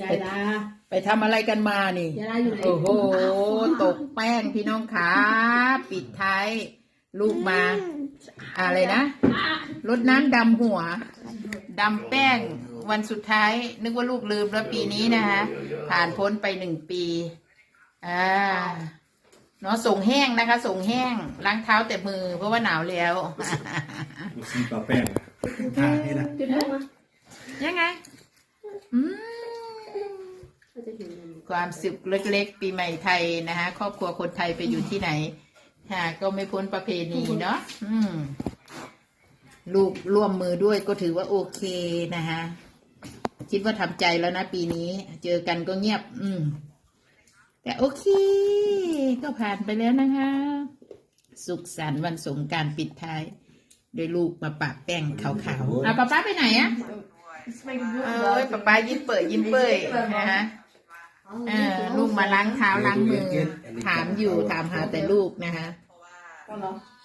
ยายลาไปทำอะไรกันมานี่ ยายลาอยู่ไหนโอ้โห ตกแป้งพี่น้องขา ปิดท้าย ลูกมา อะไรนะรดน้ำดำหัวดำแป้งวันสุดท้าย นึกว่าลูกลืมแล้วปีนี้นะคะผ่านพ้นไปหนึ่งปีอ่าเนาะส่งแห้งนะคะ ส่งแห้งล้างเท้าแต่มือเพราะว่าหนาวแล้วดูซีปลาแป้งทานี่นะ จุดทูบมา ยังไง อืม เราจะเห็นกัน ความสุขเล็กๆ ปีใหม่ไทยนะคะครอบครัวคนไทยไปอยู่ที่ไหนฮะก็ไม่พ้นประเพณีเนาะอืมลูกร่วมมือด้วยก็ถือว่าโอเคนะคะคิดว่าทำใจแล้วนะปีนี้ เจอกันก็เงียบ อืม แต่โอเค ก็ผ่านไปแล้วนะคะ สุขสันต์วันสงกรารปิดท้ายโดยลูกมาปะแป้งขาวๆอะป๊าป๊าไปไหนอะเอ้ยป๊าป๊ายิ้มเปิดยิ้มเปิดนะคะ เออลูกมาล้างเท้าล้างมือ ถามอยู่ถามหาแต่ลูกนะคะ